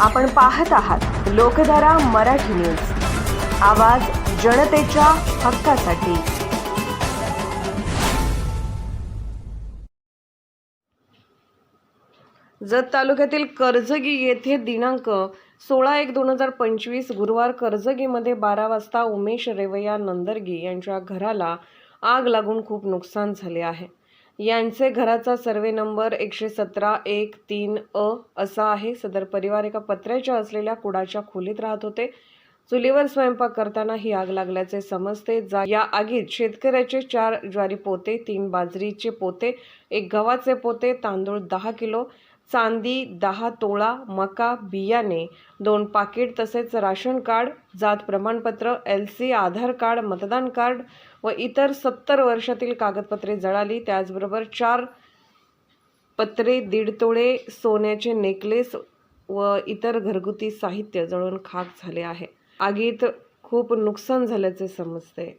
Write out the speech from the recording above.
आपण पाहत आहात लोकधारा मराठी न्यूज. आवाज जनतेच्या हक्कासाठी. जत तालुक्यातील कर्जगी येथे दिनांक सोळा एक दोन हजार पंचवीस गुरुवार कर्जगीमध्ये बारा वाजता उमेश रेवया नंदरगी यांच्या घराला आग लागून खूप नुकसान झाले आहे. यांचे घराचा सर्वे नंबर एकशे सतरा एक तीन अ असा आहे. सदर परिवार एका पत्र्याच्या असलेल्या कुडाच्या खोलीत राहत होते. चुलीवर स्वयंपाक करताना ही आग लागल्याचे समजते. जा या आगीत शेतकऱ्याचे चार ज्वारी पोते तीन बाजरीचे पोते एक गव्हाचे पोते तांदूळ दहा किलो चांदी दहा तोळा मका बियाणे दोन पाकिट तसेच राशन कार्ड जात प्रमाणपत्र एल सी आधार कार्ड मतदान कार्ड व इतर सत्तर वर्षातील कागदपत्रे जळाली. त्याचबरोबर चार पत्रे दीड तोळे सोन्याचे नेकलेस व इतर घरगुती साहित्य जळून खाक झाले आहे. आगीत खूप नुकसान झाल्याचे समजते.